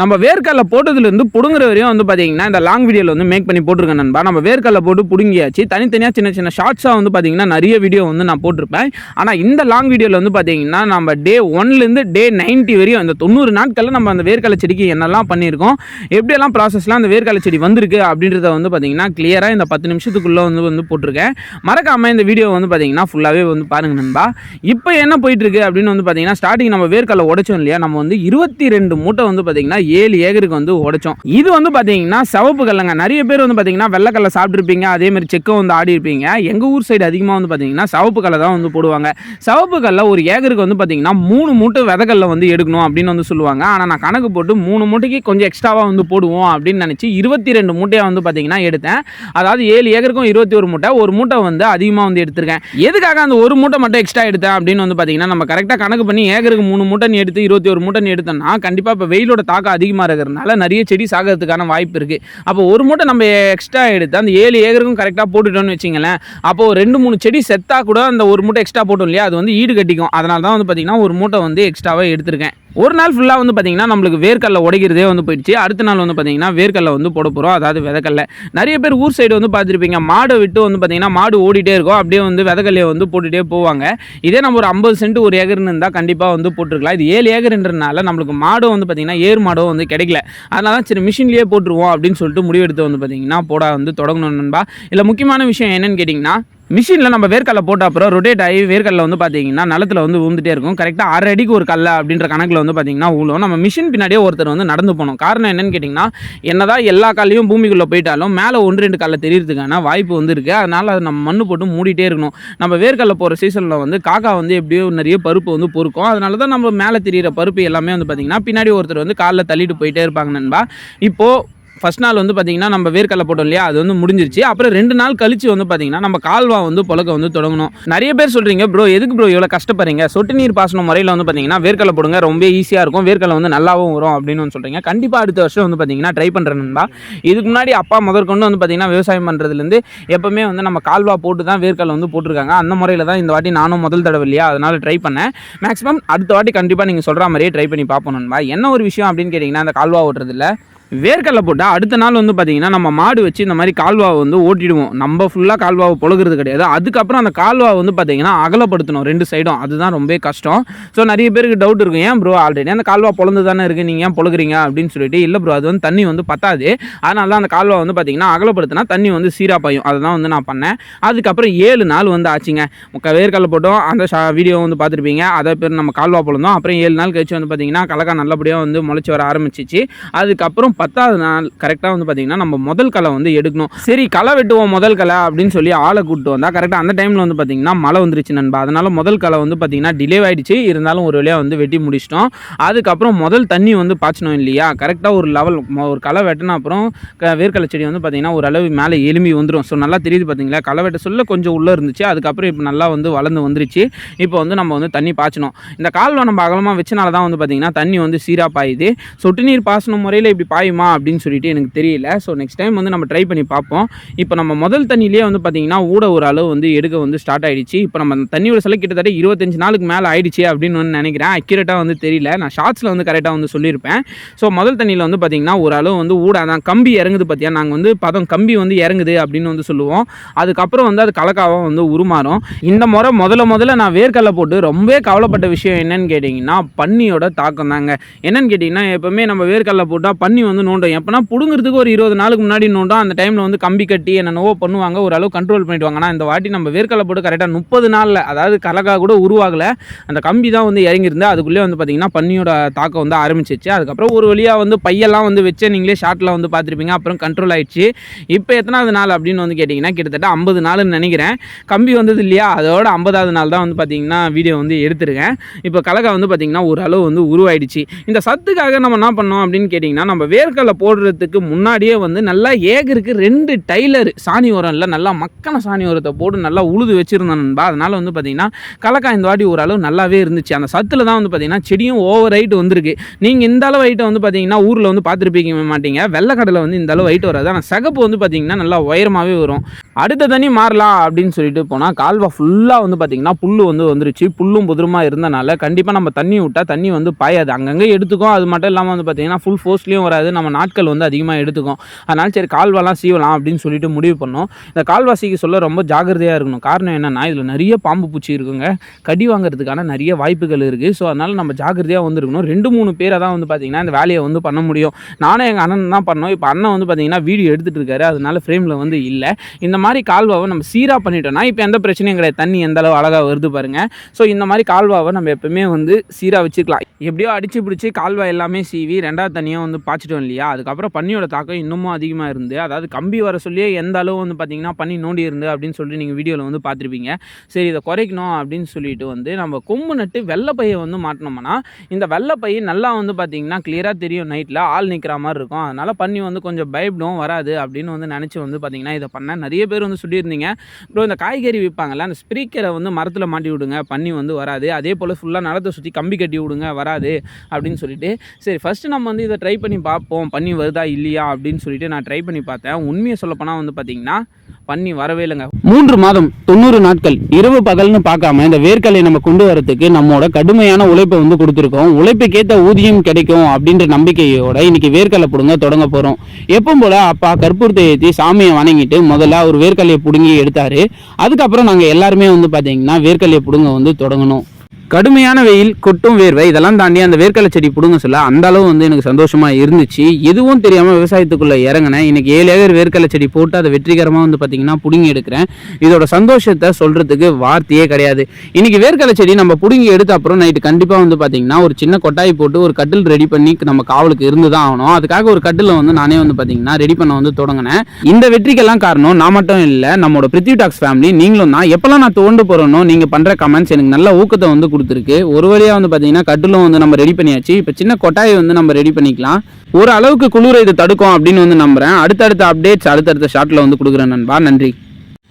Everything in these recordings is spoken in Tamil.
நம்ம வேர்க்கடலை போட்டதுலேருந்து பிடுங்குற வரையும் வந்து பார்த்தீங்கன்னா இந்த லாங் வீடியோவில் வந்து மேக் பண்ணி போட்டிருக்கேன் நண்பா. நம்ம வேர்க்கடலை போட்டு பிடுங்கியாச்சு. தனித்தனியாக சின்ன சின்ன ஷார்ட்ஸாக வந்து பார்த்தீங்கன்னா நிறைய வீடியோ வந்து நான் போட்டிருப்பேன். ஆனால் இந்த லாங் வீடியோவில் வந்து பார்த்தீங்கன்னா நம்ம டே ஒன்லேருந்து டே 90 வரையும் இந்த தொண்ணூறு நாட்களில் நம்ம அந்த வேர்க்கடலை செடிக்கு என்னெல்லாம் பண்ணியிருக்கோம் எப்படியெல்லாம் ப்ராசஸ்லாம் அந்த வேர்க்கடலை செடி வந்திருக்கு அப்படின்றத வந்து பார்த்தீங்கன்னா கிளியராக இந்த பத்து நிமிஷத்துக்குள்ளே வந்து வந்து போட்டிருக்கேன். மறக்காமல் இந்த வீடியோ வந்து பார்த்தீங்கன்னா ஃபுல்லாகவே வந்து பாருங்கள் நண்பா. இப்போ என்ன போயிட்டுருக்கு அப்படின்னு வந்து பார்த்தீங்கன்னா ஸ்டார்டிங் நம்ம வேர்க்கடலை உடைச்சோம் இல்லையா நம்ம வந்து இருபத்தி ரெண்டு மூட்டை வந்து பார்த்தீங்கன்னா ஏழு ஏக்கருக்கு வந்து உடைச்சோம். இது வந்து பார்த்தீங்கன்னா சிவப்பு கல்லுங்க. நிறைய பேர் வந்து பார்த்தீங்கன்னா வெள்ளக்கல்லை சாப்பிட்ருப்பீங்க அதே மாதிரி செக்கம் வந்து ஆடி இருப்பீங்க. எங்கள் ஊர் சைடு அதிகமாக வந்து பார்த்தீங்கன்னா சிவப்பு கல்லை தான் வந்து போடுவாங்க. சிவப்பு கல்லை ஒரு ஏக்கருக்கு வந்து பார்த்தீங்கன்னா மூணு மூட்டை விதக்கல்லை வந்து எடுக்கணும் அப்படின்னு வந்து சொல்லுவாங்க. ஆனால் நான் கணக்கு போட்டு மூணு மூட்டைக்கு கொஞ்சம் எக்ஸ்ட்ராவாக வந்து போடுவோம் அப்படின்னு நினச்சி இருபத்தி ரெண்டு மூட்டையாக வந்து பார்த்தீங்கன்னா எடுத்தேன். அதாவது ஏழு ஏக்கருக்கும் இருபத்தி ஒரு மூட்டை. ஒரு மூட்டை வந்து அதிகமாக வந்து எடுத்திருக்கேன். எதுக்காக அந்த ஒரு மூட்டை மட்டும் எக்ஸ்ட்ரா எடுத்தேன் அப்படின்னு வந்து பார்த்தீங்கன்னா நம்ம கரெக்டாக கணக்கு பண்ணி ஏக்கருக்கு மூணு மூட்டைன்னு எடுத்து இருபத்தி ஒரு மூட்டைன்னு எடுத்தோம்னா கண்டிப்பாக இப்போ வெயிலோட தாக்கம் அதிகமாக இருக்கிறதுனால நிறைய செடி சாகிறதுக்கான வாய்ப்பு இருக்குது அப்போ ஒரு மூட்டை நம்ம எக்ஸ்ட்ரா எடுத்து அந்த ஏழு ஏக்கருக்கும் கரெக்டாக போட்டுட்டோம்னு வச்சிங்களேன் அப்போ ரெண்டு மூணு செடி செத்தாக கூட அந்த ஒரு மூட்டை எக்ஸ்ட்ரா போட்டோம் இல்லையா அது வந்து ஈடு கட்டிக்கும். அதனால தான் வந்து பார்த்திங்கன்னா ஒரு மூட்டை வந்து எக்ஸ்ட்ராவாக எடுத்திருக்கேன். ஒரு நாள் ஃபுல்லாக வந்து பார்த்தீங்கன்னா நம்மளுக்கு வேர்க்கடலை உடைக்கிறதே வந்து போயிடுச்சு. அடுத்த நாள் வந்து பார்த்தீங்கன்னா வேர்க்கடலை வந்து போட போகிறோம் அதாவது விதக்கல்ல நிறைய பேர் ஊர் சைடு வந்து பார்த்துருப்பீங்க மாடை விட்டு வந்து பார்த்தீங்கன்னா மாடு ஓடிட்டே இருக்கும். அப்படியே வந்து விதக்கல்லையை வந்து போட்டுகிட்டே போவாங்க. இதே நம்ம ஒரு ஐம்பது சென்ட் ஒரு ஏக்கர்னு இருந்தால் கண்டிப்பாக வந்து போட்டிருக்கலாம். இது ஏழு ஏக்கர்ன்றனால நம்மளுக்கு மாடும் வந்து பார்த்திங்கன்னா ஏர் மாடும் வந்து கிடைக்கல. அதனால தான் சரி மிஷின்லேயே போட்டுருவோம் அப்படின்னு சொல்லிட்டு முடிவெடுத்து வந்து பார்த்தீங்கன்னா போட வந்து தொடங்கணும் நண்பா. இல்லை முக்கியமான விஷயம் என்னென்னு கேட்டிங்கன்னா மிஷினில் நம்ம வேர்க்கடலை போட்ட அப்புறம் ரொட்டேட் ஆகி வேர்க்கடலை வந்து பார்த்தீங்கன்னா நிலத்தில் வந்து விழுந்துட்டே இருக்கும். கரெக்டாக அரை அடிக்கு ஒரு கல்லை அப்படின்ற கணக்கில் வந்து பார்த்தீங்கன்னா ஊழும் நம்ம மிஷின் பின்னாடியே ஒருத்தர் வந்து நடந்து போகணும். காரணம் என்னென்னு கேட்டிங்கன்னா என்னதான் எல்லா கல்லையும் பூமிக்குள்ளே போயிட்டாலும் மேலே ஒன்று ரெண்டு கல்லை தெரியறதுக்கான வாய்ப்பு வந்து இருக்குது அதனால் அதை நம்ம மண்ணு போட்டு மூடிட்டே இருக்கணும். நம்ம வேர்க்கடலை போகிற சீசனில் வந்து காக்கா வந்து எப்படியோ நிறைய பருப்பு வந்து பொறுக்கும். அதனால தான் நம்ம மேலே தெரிகிற பருப்பு எல்லாமே வந்து பார்த்திங்கன்னா பின்னாடி ஒருத்தர் வந்து காலில் தள்ளிட்டு போயிட்டே இருப்பாங்க நண்பா. இப்போது ஃபஸ்ட் நாள் வந்து பார்த்தீங்கன்னா நம்ம வேர்க்கடலை போட்டோம் இல்லையா? அது வந்து முடிஞ்சிருச்சு. அப்புறம் ரெண்டு நாள் கழிச்சு வந்து பார்த்தீங்கன்னா நம்ம கால்வா வந்து புழக்க வந்து தொடங்கணும். நிறைய பேர் சொல்கிறீங்க ப்ரோ எதுக்கு ப்ரோ இவ்வளோ கஷ்டப்படுறீங்க? சொட்டு நீர் பாசனம் முறையில் வந்து பார்த்தீங்கன்னா வேர்க்கடலை போடுங்க ரொம்ப ஈஸியாக இருக்கும். வேர்க்கடலை வந்து நல்லாவும் வரும் அப்படின்னு வந்து சொல்கிறீங்க கண்டிப்பாக அடுத்த வருஷம் வந்து பார்த்தீங்கன்னா ட்ரை பண்ணுறேன் இதுக்கு முன்னாடி அப்பா முதற்கொண்டு வந்து பார்த்தீங்கன்னா விவசாயம் பண்ணுறதுலேருந்து எப்போவுமே வந்து நம்ம கால்வா போட்டு தான் வேர்க்கடலை வந்து போட்டிருக்காங்க. அந்த முறையில் தான் இந்த வாட்டி நானும் முதல் தடவை இல்லையா? அதனால் ட்ரை பண்ணேன். மேக்ஸிமம் அடுத்த வாட்டி கண்டிப்பாக நீங்கள் சொல்கிற மாதிரியே ட்ரை பண்ணி பார்ப்போம் நண்பா. என்ன ஒரு விஷயம் அப்படின்னு கேட்டிங்கன்னா அந்த கால்வா ஓட்டுறதில்ல வேர்க்கடலை போட்டால் அடுத்த நாள் வந்து பார்த்திங்கன்னா நம்ம மாடு வச்சு இந்த மாதிரி கால்வாவை வந்து ஓட்டிடுவோம். நம்ம ஃபுல்லாக கால்வாவை பொழுகிறது கிடையாது. அதுக்கப்புறம் அந்த கால்வாவை வந்து பார்த்திங்கன்னா அகலப்படுத்தணும் ரெண்டு சைடும் அதுதான் ரொம்ப கஷ்டம். ஸோ நிறைய பேருக்கு டவுட் இருக்கும். ஏன் ப்ரோ ஆல்ரெடி அந்த கால்வா பொழந்து தானே இருக்குது நீங்கள் ஏன் பொழுகுறீங்க? அப்படின்னு சொல்லிட்டு இல்லை ப்ரோ அது வந்து தண்ணி வந்து பத்தாது. அதனால தான் அந்த கால்வா வந்து பார்த்திங்கன்னா அகலப்படுத்தினா தண்ணி வந்து சீராக பாயும். அதை தான் வந்து நான் பண்ணேன். அதுக்கப்புறம் ஏழு நாள் வந்து ஆச்சுங்க. வேர்க்கடலை போட்டோம். அந்த வீடியோ வந்து பார்த்துருப்பீங்க. அதை பேர் நம்ம கால்வா பொழுந்தோம். அப்புறம் ஏழு நாள் கழிச்சு வந்து பார்த்திங்கன்னா கலக்கா நல்லபடியாக வந்து முளைச்சி வர ஆரம்பிச்சிச்சு. அதுக்கப்புறம் பத்தாவது நாள் கரெக்டாக வந்து பார்த்தீங்கன்னா நம்ம முதல் களை வந்து எடுக்கணும். சரி களை வெட்டுவோம் முதல் களை அப்படின்னு சொல்லி ஆளை கூப்பிட்டு வந்தால் கரெக்டாக அந்த டைமில் வந்து பார்த்தீங்கன்னா மழை வந்துருச்சு நண்பா. அதனால் முதல் களை வந்து பார்த்தீங்கன்னா டிலே ஆகிடுச்சு இருந்தாலும் ஒரு வழியாக வந்து வெட்டி முடிச்சிட்டோம். அதுக்கப்புறம் முதல் தண்ணி வந்து பாய்ச்சணும் இல்லையா? கரெக்டாக ஒரு லெவல் ஒரு களை வெட்டின அப்புறம் க- செடி வந்து பார்த்தீங்கன்னா ஒரு அளவு மேலே எலும்பி வந்துடும் ஸோ நல்லா தெரியுது பார்த்தீங்களா களை வெட்ட சொல்ல கொஞ்சம் உள்ளே இருந்துச்சு. அதுக்கப்புறம் இப்போ நல்லா வந்து வளர்ந்து வந்துருச்சு. இப்போ வந்து நம்ம வந்து தண்ணி பாய்ச்சணும் இந்த கால்வா நம்ம அகலமாக வச்சனால தான் வந்து பார்த்தீங்கன்னா தண்ணி வந்து சீராக பாயுது சொட்டு நீர் பாசன முறையில் இப்படி பாயுமா அப்படின்னு சொல்லிட்டு எனக்கு தெரியல. ஸோ நெக்ஸ்ட் டைம் வந்து நம்ம ட்ரை பண்ணி பார்ப்போம். இப்போ நம்ம முதல் தண்ணியிலே வந்து பார்த்தீங்கன்னா ஊட ஒரு அளவு வந்து எடுக்க வந்து ஸ்டார்ட் ஆகிடுச்சு இப்போ நம்ம அந்த தண்ணியோட சில கிட்டத்தட்ட இருபத்தஞ்சு நாளுக்கு மேலே ஆயிடுச்சு அப்படின்னு வந்து நினைக்கிறேன். அக்யூரேட்டாக வந்து தெரியல. நான் ஷார்ட்ஸில் வந்து கரெக்டாக வந்து சொல்லியிருப்பேன். ஸோ முதல் தண்ணியில் வந்து பார்த்தீங்கன்னா ஒரு அளவு வந்து ஊட அதான் கம்பி இறங்குது பார்த்தியா நாங்கள் வந்து பதம் கம்பி வந்து இறங்குது அப்படின்னு வந்து சொல்லுவோம். அதுக்கப்புறம் வந்து அது கலக்காவாக வந்து உருமாறும். இந்த முறை முதல்ல முதல்ல நான் வேர்க்கடலை போட்டு ரொம்பவே கவலைப்பட்ட விஷயம் என்னன்னு கேட்டிங்கன்னா பன்னியோட தாக்கம் தாங்க. என்னன்னு கேட்டிங்கன்னா எப்பவுமே நம்ம வேர்க்கடலை போட்டால் பன்னி வந்து நோண்டும். எப்போனா பிடுங்கிறதுக்கு ஒரு இருபது நாளுக்கு முன்னாடி நோண்டும். அந்த டைமில் வந்து கம்பி கட்டி என்னென்னவோ பண்ணுவாங்க. ஓரளவு கண்ட்ரோல் பண்ணிடுவாங்க ஆனால் இந்த வாட்டி நம்ம வேர்க்கடலை போட்டு கரெக்டாக முப்பது நாளில் அதாவது கலக்கா கூட உருவாகலை. அந்த கம்பி தான் வந்து இறங்கியிருந்து அதுக்குள்ளே வந்து பார்த்திங்கன்னா பன்னியோட தாக்கம் வந்து ஆரம்பிச்சிச்சு. அதுக்கப்புறம் ஒரு வழியாக வந்து பையெல்லாம் வந்து வச்சு நீங்களே ஷார்ட்டில் வந்து பார்த்துருப்பீங்க அப்புறம் கண்ட்ரோல் ஆயிடுச்சு. இப்போ எத்தனாவது நாள் அப்படின்னு வந்து கேட்டிங்கன்னா கிட்டத்தட்ட ஐம்பது நாள்னு நினைக்கிறேன். கம்பி வந்தது இல்லையா? அதோட ஐம்பதாவது நாள் தான் வந்து பார்த்திங்கன்னா வீடியோ வந்து எடுத்திருக்கேன். இப்போ கலக்கா வந்து பார்த்திங்கன்னா ஓரளவு வந்து உருவாயிடுச்சு. இந்த சத்துக்காக நம்ம என்ன பண்ணோம் அப்படின்னு கேட்டிங்கன்னா நம்ம வேர் வேர்க்கடலை போடுறதுக்கு முன்னாடியே வந்து நல்லா ஏகருக்கு ரெண்டு டைலர் சாணி உரம் இல்லை நல்லா மக்கான சாணி உரத்தை போட்டு நல்லா உழுது வச்சுருந்தேன் நண்பா. அதனால் வந்து பார்த்திங்கன்னா கலக்காய் இந்த வாட்டி ஓரளவு நல்லாவே இருந்துச்சு. அந்த சத்தில் தான் வந்து பார்த்திங்கன்னா செடியும் ஓவர் ஹைட் வந்திருக்கு. நீங்கள் இந்த அளவு ஹைட்டை வந்து பார்த்தீங்கன்னா ஊரில் வந்து பார்த்துருப்பீங்க மாட்டீங்க. வெள்ளைக்கடலை வந்து இந்த அளவு ஹைட் வராது. ஆனால் சிகப்பு வந்து பார்த்திங்கன்னா நல்லா உயரமாகவே வரும். அடுத்த தண்ணி மாறலாம் அப்படின்னு சொல்லிட்டு போனால் கால்வா ஃபுல்லாக வந்து பார்த்திங்கன்னா புல் வந்து வந்துருச்சு. புல்லும் புதிருமா இருந்தனால கண்டிப்பாக நம்ம தண்ணி விட்டால் தண்ணி வந்து பாயாது. அங்கங்கே எடுத்துக்கும். அது மட்டும் இல்லாமல் வந்து பார்த்திங்கன்னா ஃபுல் ஃபோர்ஸ்லேயும் வராது. நம்ம நாட்கள் வந்து அதிகமாக எடுத்துக்கும். அதனால் சரி கால்வாலாம் சீவலாம் அப்படின்னு சொல்லிட்டு முடிவு பண்ணோம். இந்த கால்வாசிக்கு சொல்ல ரொம்ப ஜாகிரதையாக இருக்கணும். காரணம் என்னென்னா இதில் நிறைய பாம்பு பூச்சி இருக்குங்க. கடி வாங்குறதுக்கான நிறைய வாய்ப்புகள் இருக்குது ஸோ அதனால் நம்ம ஜாகிரதையாக வந்துருக்கணும். ரெண்டு மூணு பேரை தான் வந்து பார்த்திங்கன்னா இந்த வேலையை வந்து பண்ண முடியும். நானும் எங்கள் அண்ணன் தான் பண்ணோம். இப்போ அண்ணன் வந்து பார்த்திங்கன்னா வீடியோ எடுத்துகிட்டு இருக்காரு. அதனால ஃப்ரேமில் வந்து இல்லை. இந்த மாதிரி கால்வாவை நம்ம சீராக பண்ணிட்டோம்னா இப்போ எந்த பிரச்சனையும் கிடையாது. தண்ணி எந்த அளவு அழகாக வருது பாருங்கள் ஸோ இந்த மாதிரி கால்வாவை நம்ம எப்பவுமே வந்து சீராக வச்சுக்கலாம். எப்படியோ அடிச்சு பிடிச்சி கால்வாய் எல்லாமே சீவி ரெண்டாவது தண்ணியாக வந்து பாய்ச்சிட்டோம் இல்லையா? அதுக்கப்புறம் பன்னியோட தாக்கம் இன்னமும் அதிகமாக இருந்து அதாவது கம்பி வர சொல்லியே எந்த அளவு வந்து பார்த்தீங்கன்னா பண்ணி நோண்டி இருந்து அப்படின்னு சொல்லிட்டு நீங்கள் வீடியோவில் வந்து பார்த்துருப்பீங்க சரி இதை குறைக்கணும் அப்படின்னு சொல்லிட்டு வந்து நம்ம கொம்பு நட்டு வெள்ளைப்பையை வந்து மாட்டினோம்னா இந்த வெள்ளைப்பை நல்லா வந்து பார்த்தீங்கன்னா கிளியராக தெரியும் நைட்டில் ஆள் நிற்கிற மாதிரி இருக்கும். அதனால் பண்ணி வந்து கொஞ்சம் பயப்படும் வராது அப்படின்னு வந்து நினச்சி வந்து பார்த்தீங்கன்னா இதை பண்ண நிறைய பேர் வந்து சொல்லியிருந்தீங்க. அப்புறம் இந்த காய்கறி விற்பாங்கல்ல அந்த ஸ்ப்ரீக்கரை வந்து மரத்தில் மாட்டி விடுங்க பண்ணி வந்து வராது. அதே போல் ஃபுல்லாக நிலத்தை சுற்றி கம்பி கட்டி விடுங்க வராது அப்படின்னு சொல்லிட்டு. சரி ஃபஸ்ட்டு நம்ம வந்து இதை ட்ரை பண்ணி பார்ப்போம். பண்ணி வருதா இல்லையா? அப்படின்னு சொல்லிட்டு நான் ட்ரை பண்ணி பார்த்தேன். உண்மையை சொல்லப்போனால் வந்து பார்த்தீங்கன்னா பண்ணி வரவே இல்லைங்க. மூன்று மாதம் தொண்ணூறு நாட்கள் இரவு பகல்னு பார்க்காம இந்த வேர்க்கலை நம்ம கொண்டு வரதுக்கு நம்மோட கடுமையான உழைப்பை வந்து கொடுத்துருக்கோம். உழைப்புக்கேற்ற ஊதியம் கிடைக்கும் அப்படின்ற நம்பிக்கையோட இன்னைக்கு வேர்க்கலை பிடுங்க தொடங்க போகிறோம் எப்பவும் போல அப்பா கற்பூரத்தை ஏற்றி சாமியை வணங்கிட்டு முதல்ல அவர் வேர்க்கலையை பிடுங்கி எடுத்தார். அதுக்கப்புறம் நாங்கள் எல்லாருமே வந்து பார்த்தீங்கன்னா வேர்க்கலையை பிடுங்க வந்து தொடங்கணும். கடுமையான வெயில் கொட்டும் வேர்வை இதெல்லாம் தாண்டி அந்த வேர்க்கடலை செடி பிடுங்க சொல்ல அந்த அளவு வந்து எனக்கு சந்தோஷமா இருந்துச்சு. எதுவும் தெரியாம விவசாயத்துக்குள்ள இறங்கினேன். இன்னைக்கு ஏழு ஏக்கர் வேர்க்கடலை செடி போட்டு அதை வெற்றிகரமா வந்து பாத்தீங்கன்னா புடுங்கி எடுக்கிறேன். இதோட சந்தோஷத்தை சொல்றதுக்கு வார்த்தையே கிடையாது. இன்னைக்கு வேர்க்கடலை செடி நம்ம புடுங்கி எடுத்த அப்புறம் நைட்டு கண்டிப்பா வந்து பாத்தீங்கன்னா ஒரு சின்ன கொட்டாய் போட்டு ஒரு கட்டில் ரெடி பண்ணி நம்ம காவலுக்கு இருந்து தான் ஆகணும். அதுக்காக ஒரு கட்டில் வந்து நானே வந்து பாத்தீங்கன்னா ரெடி பண்ண வந்து தொடங்கினேன். இந்த வெற்றிக்கெல்லாம் காரணம் நான் மட்டும் இல்லை நம்மளோட பிருத்வி டாக்ஸ் ஃபேமிலி நீங்களும் தான். எப்பெல்லாம் நான் தோண்டு போறேனோ நீங்க பண்ற கமெண்ட்ஸ் எனக்கு நல்ல ஊக்கத்தை வந்து கொடுத்துருக்கு. ஒரு வழியாக வந்து பார்த்தீங்கன்னா கட்டிலும் வந்து நம்ம ரெடி பண்ணியாச்சு. இப்போ சின்ன கொட்டாயை வந்து நம்ம ரெடி பண்ணிக்கலாம். ஒரு அளவுக்கு குளிரை இது தடுக்கும் அப்படின்னு வந்து நம்புறேன். அடுத்தடுத்த அப்டேட்ஸ் அடுத்தடுத்த ஷாட்டில் வந்து கொடுக்குறேன் நண்பா. நன்றி.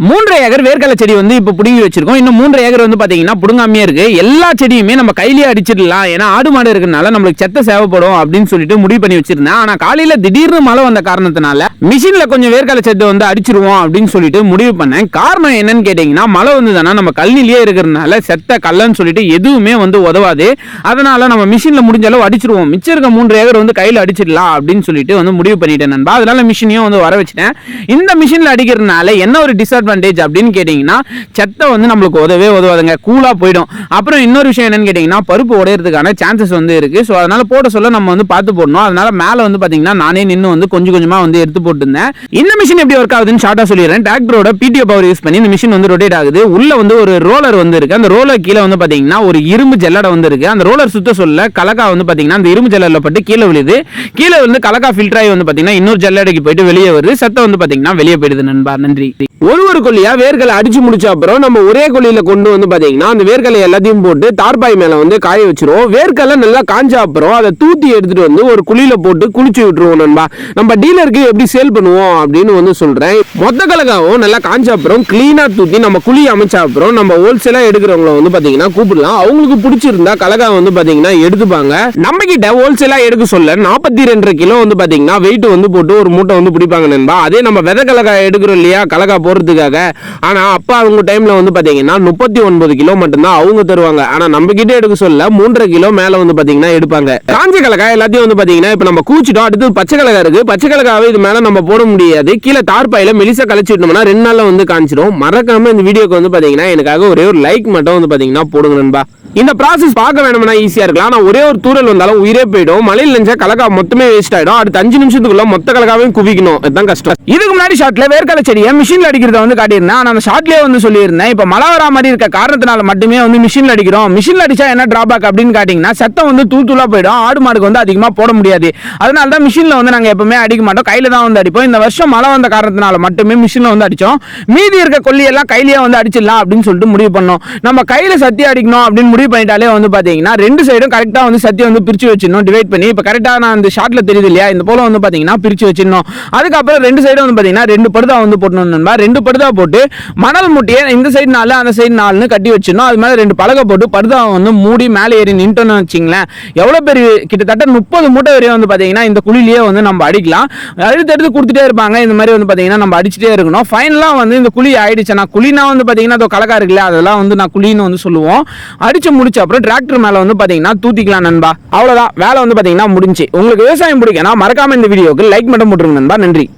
மூன்றரை ஏக்கர் வேர்க்கடலை செடி வந்து இப்போ பிடுங்கி வச்சிருக்கோம். இன்னும் மூன்றரை ஏக்கர் வந்து பார்த்தீங்கன்னா பிடுங்காமையே இருக்கு. எல்லா செடியுமே நம்ம கையிலேயே அடிச்சிடலாம். ஏன்னா ஆடு மாடு இருக்கிறனால நம்மளுக்கு செத்த சேவைப்படும் அப்படின்னு சொல்லிட்டு முடிவு பண்ணி வச்சிருந்தேன். ஆனால் காலையில் திடீர்னு மழை வந்த காரணத்தினால மிஷினில் கொஞ்சம் வேர்க்கடலை செத்தை வந்து அடிச்சிருவோம் அப்படின்னு சொல்லிட்டு முடிவு பண்ணேன். காரணம் என்னன்னு கேட்டிங்கன்னா மழை வந்ததுன்னா நம்ம கல்லிலேயே இருக்கிறதுனால செத்த கல்லன்னு சொல்லிட்டு எதுவுமே வந்து உதவாது. அதனால நம்ம மிஷினில் முடிஞ்ச அளவு அடிச்சிருவோம். மிச்சம் இருக்க மூன்று ஏக்கர் வந்து கையில் அடிச்சிடலாம் அப்படின்னு சொல்லிட்டு வந்து முடிவு பண்ணிட்டேன் நண்பா. அதனால மிஷினையும் வந்து வர வச்சிட்டேன். இந்த மிஷினில் அடிக்கிறதுனால என்ன ஒரு டிஸ்அட்வான்டேஜ் அப்படின்னு கேட்டிங்கன்னா செத்தை வந்து நம்மளுக்கு உதவே உதவாதுங்க. கூலாக போயிடும். அப்புறம் இன்னொரு விஷயம் என்னன்னு கேட்டிங்கன்னா பருப்பு உடையிறதுக்கான சான்சஸ் வந்து இருக்குது ஸோ அதனால் போட சொல்ல நம்ம வந்து பார்த்து போடணும். அதனால மேலே வந்து பார்த்தீங்கன்னா நானே நின்று வந்து கொஞ்சம் கொஞ்சமாக வந்து எடுத்து போட்டுருந்தேன். இந்த மிஷின் எப்படி ஒர்க் ஆகுதுன்னு ஷார்ட்டாக சொல்லிடுறேன். டிராக்டரோட பிடிஓ பவர் யூஸ் பண்ணி இந்த மிஷின் வந்து ரொட்டேட் ஆகுது. உள்ள வந்து ஒரு ரோலர் வந்து இருக்கு. அந்த ரோலர் கீழே வந்து பார்த்தீங்கன்னா ஒரு இரும்பு ஜல்லடை வந்து இருக்கு. அந்த ரோலர் சுத்த சொல்ல கலக்கா வந்து பார்த்தீங்கன்னா அந்த இரும்பு ஜல்லடில் பட்டு கீழே விழுது. கீழே வந்து கலக்கா ஃபில்டர் ஆகி வந்து பார்த்தீங்கன்னா இன்னொரு ஜல்லடைக்கு போயிட்டு வெளியே வருது. சத்தம் வந்து பார்த்தீங்கன்னா வெளியே போயிடுது நண்பா. நன்றி. ஒரு ஒரு கொல்லியாக வேர்களை அடிச்சு முடிச்ச அப்புறம் நம்ம ஒரே கொல்லியில் கொண்டு வந்து பார்த்தீங்கன்னா அந்த வேர்களை எல்லாத்தையும் போட்டு தார்பாய் மேலே வந்து காய வச்சிருவோம். வேர்க்கலை நல்லா காஞ்ச அப்புறம் அதை தூத்தி எடுத்துட்டு வந்து ஒரு குழியில போட்டு குளிச்சு விட்டுருவோம் நண்பா. நம்ம டீலருக்கு எப்படி சேல் பண்ணுவோம் அப்படின்னு வந்து சொல்றேன். மொத்த கலகாவும் நல்லா காஞ்ச அப்புறம் கிளீனா தூத்தி நம்ம குழி அமைச்ச அப்புறம் நம்ம ஹோல்சேலா எடுக்கிறவங்கள வந்து பாத்தீங்கன்னா கூப்பிடலாம். அவங்களுக்கு பிடிச்சிருந்தா கலகா வந்து பாத்தீங்கன்னா எடுத்துப்பாங்க. நம்ம கிட்ட ஹோல்சேலா எடுக்க சொல்ல நாற்பத்தி ரெண்டரை கிலோ வந்து பாத்தீங்கன்னா வெயிட் வந்து போட்டு ஒரு மூட்டை வந்து பிடிப்பாங்க நண்பா. அதே நம்ம விதை கலகா எடுக்கிறோம் இல்லையா? கலகா போடுறதுக்காக ஆனா அப்பா அவங்க டைம்ல வந்து பாத்தீங்கன்னா முப்பத்தி ஒன்பது கிலோ மட்டும்தான் அவங்க தருவாங்க. ஆனா நம்ம கிட்ட எடுக்க சொல்ல மூன்றரை கிலோ மேலே வந்து பாத்தீங்கன்னா எடுப்பாங்க. காஞ்ச கலக்கா எல்லாத்தையும் வந்து பாத்தீங்கன்னா இப்போ நம்ம கூச்சிட்டோம். அடுத்து பச்சை கலகா இருக்குது பச்சை கலக்காவே இது மேல நம்ம போட முடியாது. கீழே தார்பாயில் மெலிசா கழிச்சு விட்டோம்னா ரெண்டு நாளில் வந்து காமிச்சிடும் மறக்காம இந்த வீடியோக்கு வந்து பார்த்தீங்கன்னா எனக்காக ஒரே ஒரு லைக் மட்டும் வந்து பாத்தீங்கன்னா போடுங்க நண்பா. இந்த ப்ராசஸ் பார்க்க வேணும்னா ஈஸியாக இருக்கலாம். ஆனால் ஒரே ஒரு தூரல் வந்தாலும் உயிரே போயிடும். மலையில் நினைச்சா கலக்கா மொத்தமே வேஸ்ட் ஆகிடும் அடுத்த அஞ்சு நிமிஷத்துக்குள்ள மொத்த கலக்காவையும் குவிக்கணும். இதுதான் கஷ்டம். இதுக்கு முன்னாடி ஷாட்ல வேர்க்கடலை செடியை மிஷினில் அடிக்கிறத வந்து காட்டியிருந்தேன். நான் அந்த ஷாட்லயே வந்து சொல்லியிருந்தேன். இப்போ மழை வரா மாதிரி இருக்க காரணத்தினால மட்டுமே வந்து மிஷினில் அடிக்கிறோம். மிஷினில் அடிச்சா என்ன டிராபேக் அப்படின்னு காட்டிங்கன்னா சத்தம் வந்து தூள் தூளாக போயிடும். ஆடு மாடுக்கு வந்து அதிகமாக போட முடியாது. அதனால தான் மிஷினில் வந்து நாங்கள் எப்பவுமே அடிக்க மாட்டோம். கையில் தான் வந்து அடிப்போம். இந்த வருஷம் மழை வந்த காரணத்தினால மட்டுமே மிஷினில் வந்து அடித்தோம் மீதி இருக்க கொல்லியெல்லாம் கையிலேயே வந்து அடிச்சிடலாம் அப்படின்னு சொல்லிட்டு முடிவு பண்ணோம். நம்ம கையில் சத்தி அடிக்கணும் அப்படின்னு முடிவு பண்ணிட்டாலே வந்து பார்த்தீங்கன்னா ரெண்டு சைடும் கரெக்டாக வந்து சத்தியம் வந்து பிரித்து வச்சிடணும். டிவைட் பண்ணி இப்போ கரெக்டாக நான் அந்த ஷார்ட்டில் தெரியுது இல்லையா? இந்த போல வந்து பார்த்தீங்கன்னா பிரித்து வச்சிடணும். அதுக்கப்புறம் ரெண்டு சைடும் வந்து பார்த்தீங்கன்னா ரெண்டு படுதா வந்து போட்டணும் நண்பா. ரெண்டு படுதா போட்டு மணல் முட்டையை இந்த சைடு நாலு அந்த சைடு நாலுன்னு கட்டி வச்சிடணும். அது மேலே ரெண்டு பலகை போட்டு படுதாவை வந்து மூடி மேலே ஏறி நின்ட்டோன்னு வச்சிங்களேன் எவ்வளோ பெரிய கிட்டத்தட்ட முப்பது மூட்டை வரையும் வந்து பார்த்தீங்கன்னா இந்த குழிலேயே வந்து நம்ம அடிக்கலாம். அடுத்து எடுத்து கொடுத்துட்டே இருப்பாங்க. இந்த மாதிரி வந்து பார்த்தீங்கன்னா நம்ம அடிச்சுட்டே இருக்கணும். ஃபைனலாக வந்து இந்த குழி ஆயிடுச்சு நான் குழினா வந்து பார்த்தீங்கன்னா அது கலக்கா இருக்குல்ல அதெல்லாம் வந்து நான் குழின்னு வந்து சொல்லுவோம். அடிச்சு முடிச்ச அப்புறம் டிராக்டர் மேலே வந்து பார்த்தீங்கன்னா தூத்திக்கலாம் நண்பா. அவ்வளோதான் வேலை வந்து பார்த்தீங்கன்னா முடிஞ்சு. உங்களுக்கு விவசாயம் பிடிக்கனா மறக்காம இந்த வீடியோக்கு லைக் மட்டும் போட்டுருங்க நண்பா. நன்றி.